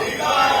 सरकार